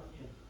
Gracias.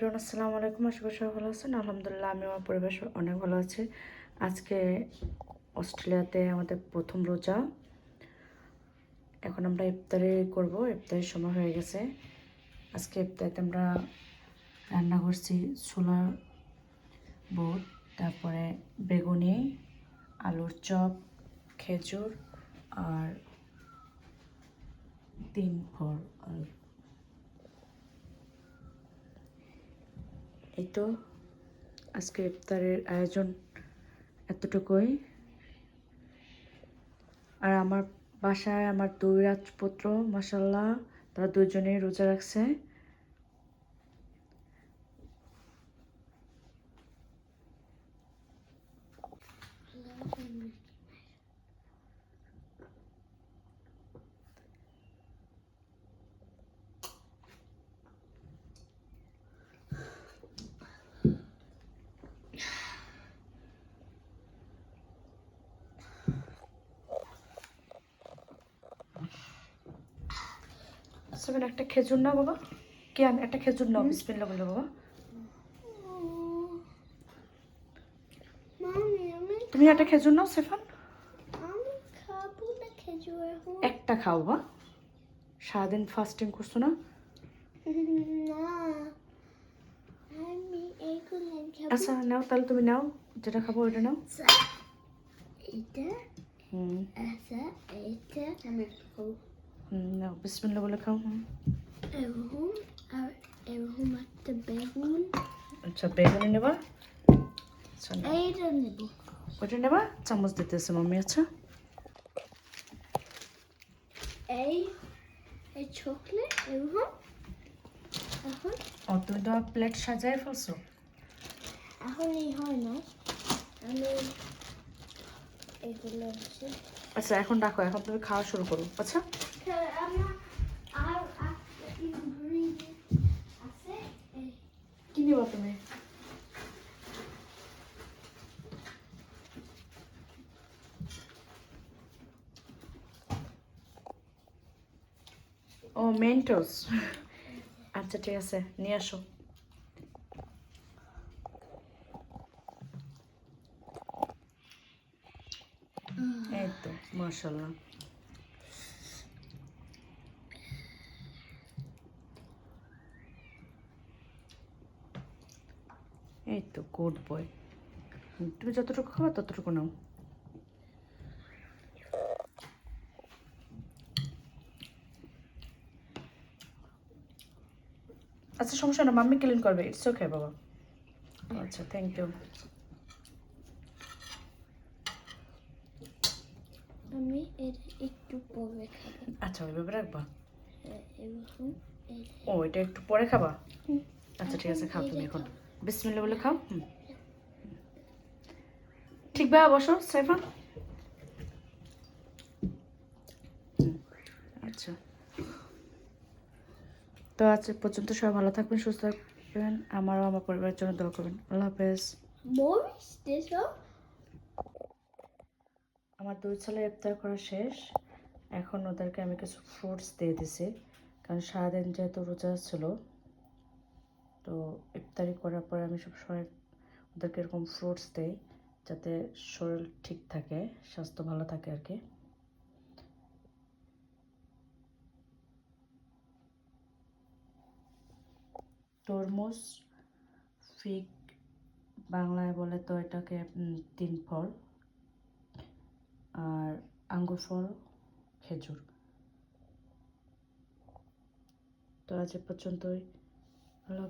Everyone, আসসালামু আলাইকুম। আশা করি সবাই ভালো আছেন। আলহামদুলিল্লাহ, আমি আমার পরিবেশ অনেক ভালো আছি। আজকে অস্ট্রেলিয়াতে আমাদের প্রথম রোজা। এখন আমরা ইফতারি করব। ইফতারির সময় হয়ে গেছে। আজকে ইফতারিতে আমরা রান্না করছি ছোলার বুট, তারপরে বেগুনি, আলুর চপ, খেজুর আর তিন ফোর এই তো আজকে ইফতারের আয়োজন এতটুকুই। আর আমার বাসায় আমার দুই রাজপুত্র মাসাল্লাহ তারা দুজনেই রোজা রাখছে। সেভেন একটা খেজুর নাও বাবা। কি আন একটা খেজুর নাও বিসমিল্লা বলে বাবা। তুমি একটা খেজুর নাও সেফান। একটা খাও বা সারাদিন ফাস্টিং করছ না? আমি আচ্ছা নাও তাহলে তুমি নাও যেটা খাব ওইটা নাও। এটা হুম। আচ্ছা এটা আমি খাব। বিসমিল্লা বলে খাও। এরকম আর এরকম একটা বেগুন। আচ্ছা বেগুনি নেবা? আচ্ছা এইটা নেব। ওইটা নেবা? চামচ দিতেছে মাম্মি আচ্ছা। এই এই চকলেট এরকম। এখন? ও তুমি তো প্লেট সাজায় ফেলছো। এখন এই হয় না। আমি এগুলো আচ্ছা এখন রাখো এখন তুমি খাওয়া শুরু করো আচ্ছা আমার আর একটা ingredient আছে এই কি নেবা তুমি। ও মেন্টোস আচ্ছা ঠিক আছে নিয়ে আসো। এই তো এই তো গুড বয় তুমি যতটুকু খাবা ততটুকু নাও। আচ্ছা সমস্যা না মাম্মি ক্লিন করবে ইটস ওকে বাবা। আচ্ছা থ্যাংক ইউ আমি এটা একটু পরে খাব। আচ্ছা ওইভাবে রাখবা। এই ও এটা একটু পরে খাবা। আচ্ছা ঠিক আছে খাও তুমি এখন। বিসমিল্লা বলে খাও। হুম। ঠিক ভাবে বসো সাইফান আচ্ছা। তো আজ পর্যন্ত সবাই ভালো থাকবেন সুস্থ থাকবেন। আমারও আমার পরিবারের জন্য দোয়া করবেন। আল্লাহ হাফেজ। আমার দুই ছেলে ইফতার করা শেষ। এখন ওদেরকে আমি কিছু ফ্রুটস দিয়ে দিছি। কারণ সারাদিন যেহেতু রোজা ছিল তো ইফতারি করার পরে আমি সবসময় ওদেরকে এরকম ফ্রুটস দিই যাতে শরীর ঠিক থাকে, স্বাস্থ্য ভালো থাকে আর কি। তরমুজ ফিগ বাংলায় বলে তো এটাকে তিন ফল। আর আঙ্গুর ফল, খেজুর। তো আজ পর্যন্তই। আল্লাহ